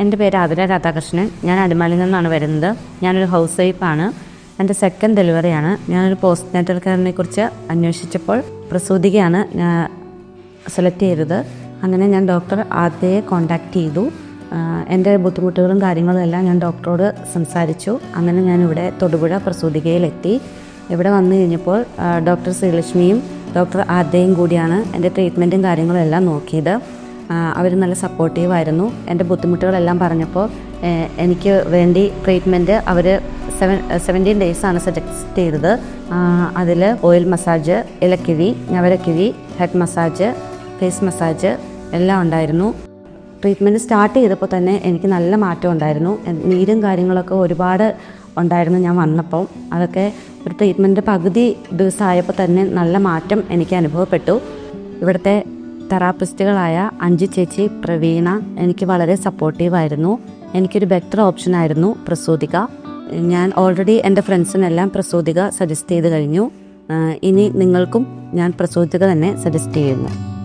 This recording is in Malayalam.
എന്റെ പേര് ആതിര രാധാകൃഷ്ണൻ. ഞാൻ അടിമാലിൽ നിന്നാണ് വരുന്നത്. ഞാനൊരു ഹൗസ് വൈഫാണ് എന്റെ സെക്കൻഡ് ഡെലിവറിയാണ് ഞാനൊരു പോസ്റ്റ് നാറ്റൽ കെയറിനെ കുറിച്ച് അന്വേഷിച്ചപ്പോൾ പ്രസൂതികയാണ് ഞാൻ സെലക്ട് ചെയ്തത്. അങ്ങനെ ഞാൻ ഡോക്ടർ ആദ്യയെ കോണ്ടാക്ട് ചെയ്തു. എന്റെ ബുദ്ധിമുട്ടുകളും കാര്യങ്ങളും എല്ലാം ഞാൻ ഡോക്ടറോട് സംസാരിച്ചു. അങ്ങനെ ഞാൻ ഇവിടെ തൊടുപുഴ പ്രസൂതികയിലെത്തി. ഇവിടെ വന്നു കഴിഞ്ഞപ്പോൾ ഡോക്ടർ ശ്രീലക്ഷ്മിയും ഡോക്ടർ ആദ്യയും കൂടിയാണ് എന്റെ ട്രീറ്റ്മെന്റും കാര്യങ്ങളും എല്ലാം നോക്കിയത്. അവർ നല്ല സപ്പോർട്ടീവായിരുന്നു എന്റെ ബുദ്ധിമുട്ടുകളെല്ലാം പറഞ്ഞപ്പോൾ എനിക്ക് വേണ്ടി ട്രീറ്റ്മെന്റ് അവർ സെവൻ സെവന്റീൻ ഡേയ്സാണ് സജസ്റ്റ് ചെയ്തത്. അതിൽ ഓയിൽ മസാജ് ഇലക്കിഴി ഞവരക്കിഴി ഹെഡ് മസാജ് ഫേസ് മസാജ് എല്ലാം ഉണ്ടായിരുന്നു. ട്രീറ്റ്മെന്റ് സ്റ്റാർട്ട് ചെയ്തപ്പോൾ തന്നെ എനിക്ക് നല്ല മാറ്റം ഉണ്ടായിരുന്നു. നീരും കാര്യങ്ങളൊക്കെ ഒരുപാട് ഉണ്ടായിരുന്നു ഞാൻ വന്നപ്പോൾ. അതൊക്കെ ഒരു ട്രീറ്റ്മെന്റ് പകുതി ദിവസമായപ്പോൾ തന്നെ നല്ല മാറ്റം എനിക്ക് അനുഭവപ്പെട്ടു. ഇവിടുത്തെ തെറാപ്പിസ്റ്റുകളായ അഞ്ചു ചേച്ചി പ്രവീണ എനിക്ക് വളരെ സപ്പോർട്ടീവായിരുന്നു എനിക്കൊരു ബെറ്റർ ഓപ്ഷൻ ആയിരുന്നു പ്രസൂതിക. ഞാൻ ഓൾറെഡി എന്റെ ഫ്രണ്ട്സിനെല്ലാം പ്രസൂതിക സജസ്റ്റ് ചെയ്ത് കഴിഞ്ഞു. ഇനി നിങ്ങൾക്കും ഞാൻ പ്രസൂതിക തന്നെ സജസ്റ്റ് ചെയ്യുന്നു.